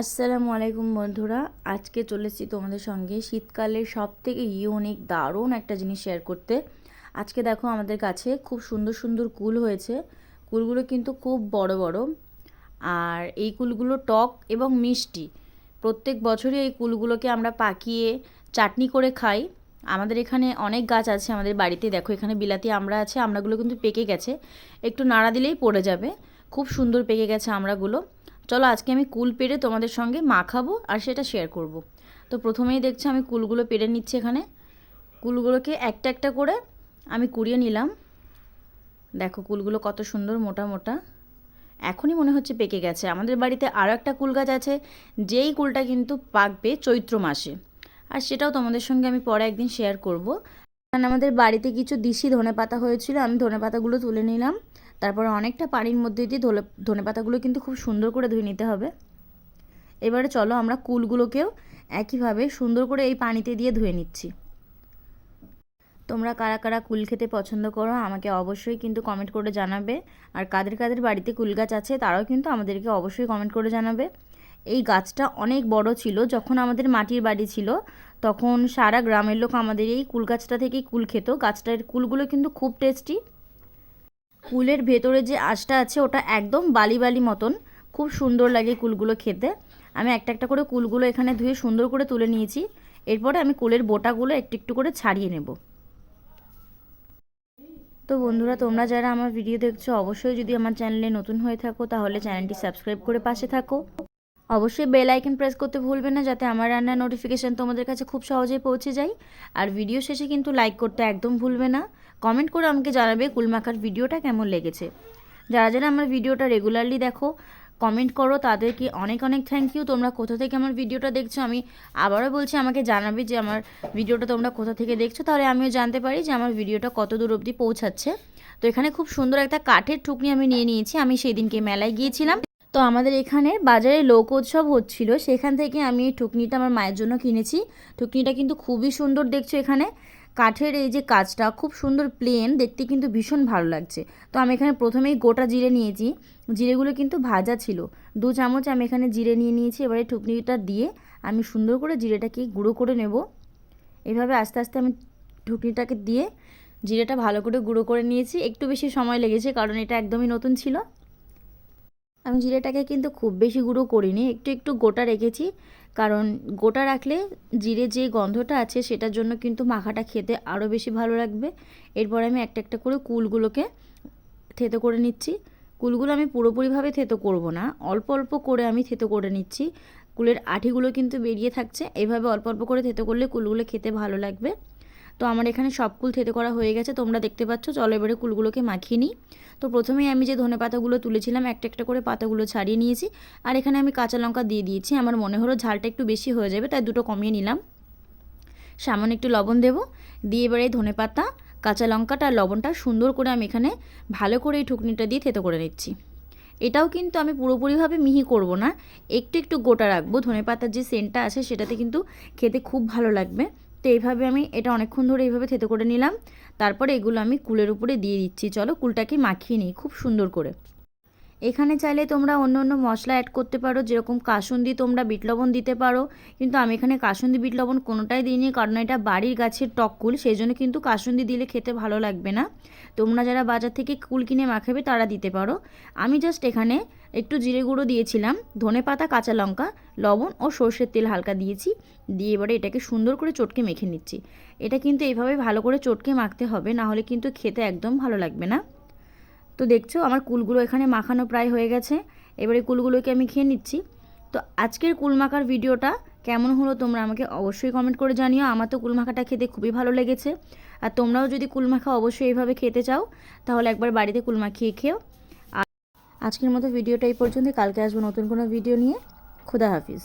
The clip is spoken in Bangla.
আসসালামু আলাইকুম বন্ধুরা। আজকে চলেছি তোমাদের সঙ্গে শীতকালের সব থেকে ইউনিক দারুণ একটা জিনিস শেয়ার করতে। আজকে দেখো আমাদের কাছে খুব সুন্দর সুন্দর কুল হয়েছে। কুলগুলো কিন্তু খুব বড় বড়। আর এই কুলগুলো টক এবং মিষ্টি। প্রত্যেক বছরই এই কুলগুলোকে আমরা পাকিয়ে, চাটনি করে খাই। আমাদের এখানে অনেক গাছ আছে আমাদের বাড়িতে। দেখো এখানে বিলাতি আমড়া আছে আমড়াগুলো কিন্তু পেকে গেছে। একটু নাড়া দিলেই পড়ে যাবে। খুব সুন্দর পেকে গেছে আমড়াগুলো চলো আজকে আমি কুল পেরে তোমাদের সঙ্গে মাখাবো আর সেটা শেয়ার করব। তো প্রথমেই দেখছি আমি কুলগুলো পেরে নিচ্ছি এখানে। কুলগুলোকে একটা একটা করে আমি কুড়িয়ে নিলাম। দেখো কুলগুলো কত সুন্দর মোটা মোটা। এখনই মনে হচ্ছে পেকে গেছে। আমাদের বাড়িতে আরও একটা কুল গাছ আছে, যেই কুলটা কিন্তু পাকবে চৈত্র মাসে। আর সেটাও তোমাদের সঙ্গে আমি পরে একদিন শেয়ার করব। কারণ আমাদের বাড়িতে কিছু দিশি ধনে পাতা হয়েছিল, আমি ধনে পাতাগুলো তুলে নিলাম। তারপরে অনেকটা পানির মধ্যে দিয়ে ধলে, ধনে পাতাগুলো কিন্তু খুব সুন্দর করে ধুয়ে নিতে হবে। এবারে চলো আমরা কুলগুলোকেও একইভাবে সুন্দর করে এই পানিতে দিয়ে ধুয়ে নিচ্ছি। তোমরা কারা কারা কুল খেতে পছন্দ করো আমাকে অবশ্যই কিন্তু কমেন্ট করে জানাবে। আর কাদের কাদের বাড়িতে কুল গাছ আছে তারাও কিন্তু আমাদেরকে অবশ্যই কমেন্ট করে জানাবে। এই গাছটা অনেক বড় ছিল, যখন আমাদের মাটির বাড়ি ছিল, তখন সারা গ্রামের লোক আমাদের এই কুল গাছটা থেকেই কুল খেত। গাছটার কুলগুলো কিন্তু খুব টেস্টি কুলের ভেতরে যে আঁশটা আছে, ওটা একদম বালি বালি মতন। খুব সুন্দর লাগে কুলগুলো খেতে। আমি একটা একটা করে কুলগুলো এখানে ধুয়ে সুন্দর করে তুলে নিয়েছি। এরপরে আমি কুলের বোটাগুলো একটু একটু করে ছাড়িয়ে নেব। তো বন্ধুরা, তোমরা যারা আমার ভিডিও দেখছ, অবশ্যই যদি আমার চ্যানেলে নতুন হয়ে থাকো, তাহলে চ্যানেলটি সাবস্ক্রাইব করে পাশে থাকো। অবশ্যই বেল আইকন প্রেস করতে ভুলবে না যাতে আমার রান্নার নোটিফিকেশান তোমাদের কাছে খুব সহজেই পৌঁছে যায়। আর ভিডিও শেষে কিন্তু লাইক করতে একদম ভুলবে না। কমেন্ট করে আমাকে জানাবে কুলমাখার ভিডিওটা কেমন লেগেছে। যারা যারা আমার ভিডিওটা রেগুলারলি দেখো কমেন্ট করো, তাদেরকে অনেক অনেক থ্যাংক ইউ তোমরা কোথা থেকে আমার ভিডিওটা দেখছ? আমি আবারও বলছি, আমাকে জানাবে যে আমার ভিডিওটা তোমরা কোথা থেকে দেখছ? তাহলে আমিও জানতে পারি যে আমার ভিডিওটা কত দূর অবধি পৌঁছাচ্ছে। তো এখানে খুব সুন্দর একটা কাঠের ঠুকনি আমি নিয়ে নিয়েছি। আমি সেই দিনকে মেলায় গিয়েছিলাম। তো আমাদের এখানে বাজারে লোক উৎসব হচ্ছিল, সেখান থেকে আমি এই টুকনিটা আমার মায়ের জন্য কিনেছি। টুকনিটা কিন্তু খুবই সুন্দর দেখছ এখানে। কাঠের এই যে কাজটা খুব সুন্দর প্লেন দেখতে কিন্তু ভীষণ ভালো লাগছে। তো আমি এখানে প্রথমেই গোটা জিরে নিয়েছি। জিরেগুলো কিন্তু ভাজা ছিল। দু চামচ আমি এখানে জিরে নিয়ে নিয়েছি। এবারে টুকনিটা দিয়ে আমি সুন্দর করে জিরেটাকে গুঁড়ো করে নেব। এভাবে আস্তে আস্তে আমি টুকনিটাকে দিয়ে জিরেটা ভালো করে গুঁড়ো করে নিয়েছি। একটু বেশি সময় লেগেছে, কারণ এটা একদমই নতুন ছিল। আমি জিরেটাকে কিন্তু খুব বেশি গুঁড়ো করিনি, একটু একটু গোটা রেখেছি। কারণ গোটা রাখলে জিরে যে গন্ধটা আছে সেটার জন্য কিন্তু মাখাটা খেতে আরও বেশি ভালো লাগবে। এরপর আমি একটা একটা করে কুলগুলোকে থেতো করে নিচ্ছি। কুলগুলো আমি পুরোপুরিভাবে থেতো করব না, অল্প অল্প করে আমি থেতো করে নিচ্ছি। কুলের আঠিগুলো কিন্তু বেরিয়ে থাকছে, এভাবে অল্প অল্প করে থেতো করলে কুলগুলো খেতে ভালো লাগবে। তো আমার এখানে সব কুল থেতে করা হয়ে গেছে, তোমরা দেখতে পাচ্ছ। চলো এবারে কুলগুলোকে মাখিয়ে নিই। তো প্রথমেই আমি যে ধনে পাতাগুলো তুলেছিলাম, একটা একটা করে পাতাগুলো ছাড়িয়ে নিয়েছি। আর এখানে আমি কাঁচা লঙ্কা দিয়ে দিয়েছি। আমার মনে হলো ঝালটা একটু বেশি হয়ে যাবে, তাই দুটো কমিয়ে নিলাম। সামান্য একটু লবণ দেব। দিয়ে এবারে ধনে পাতা, কাঁচা লঙ্কাটা আর লবণটা সুন্দর করে আমি এখানে ভালো করে এই ঠুকনিটা দিয়ে থেতো করে নিচ্ছি। এটাও কিন্তু আমি পুরোপুরিভাবে মিহি করব না, একটু একটু গোটা রাখব। ধনে পাতার যে সেন্টটা আছে, সেটাতে কিন্তু খেতে খুব ভালো লাগবে। তো এইভাবে আমি এটা অনেকক্ষণ ধরে এইভাবে থেতো করে নিলাম। তারপরে এগুলো আমি কুলের উপরে দিয়ে দিচ্ছি। চলো কুলটাকে মাখিয়ে নিই খুব সুন্দর করে। এখানে চাইলে তোমরা অন্য অন্য মশলা অ্যাড করতে পারো, যেরকম কাসুন্দি তোমরা বিট লবণ দিতে পারো। কিন্তু আমি এখানে কাসুন্দি বিট লবণ কোনোটাই দিইনি, কারণ এটা বাড়ির গাছের টক কুল, সেই জন্য কিন্তু কাসুন্দি দিলে খেতে ভালো লাগবে না। তোমরা যারা বাজার থেকে কুল কিনে মাখাবে, তারা দিতে পারো। আমি জাস্ট এখানে একটু জিরে গুঁড়ো দিয়েছিলাম, ধনে পাতা, কাঁচা লঙ্কা, লবণ ও সর্ষের তেল হালকা দিয়েছি। দিয়ে এবারে এটাকে সুন্দর করে চটকে মেখে নিচ্ছি। এটা কিন্তু এইভাবে ভালো করে চটকে মাখতে হবে, না হলে কিন্তু খেতে একদম ভালো লাগবে না। তো দেখছ, আমার কুলগুলো এখানে মাখানো প্রায় হয়ে গেছে। এবারে কুলগুলোকে আমি খেয়ে নিচ্ছি। তো আজকের কুল মাখার ভিডিওটা কেমন হলো তোমরা আমাকে অবশ্যই কমেন্ট করে জানিও। আমার তো কুল মাখাটা খেতে খুবই ভালো লেগেছে। আর তোমরাও যদি কুল মাখা অবশ্যই এইভাবে খেতে চাও, তাহলে একবার বাড়িতে কুল মাখিয়ে খেও। আজকের মতো ভিডিওটা এই পর্যন্ত কালকে আসব নতুন কোনো ভিডিও নিয়ে। খুদা হাফিজ।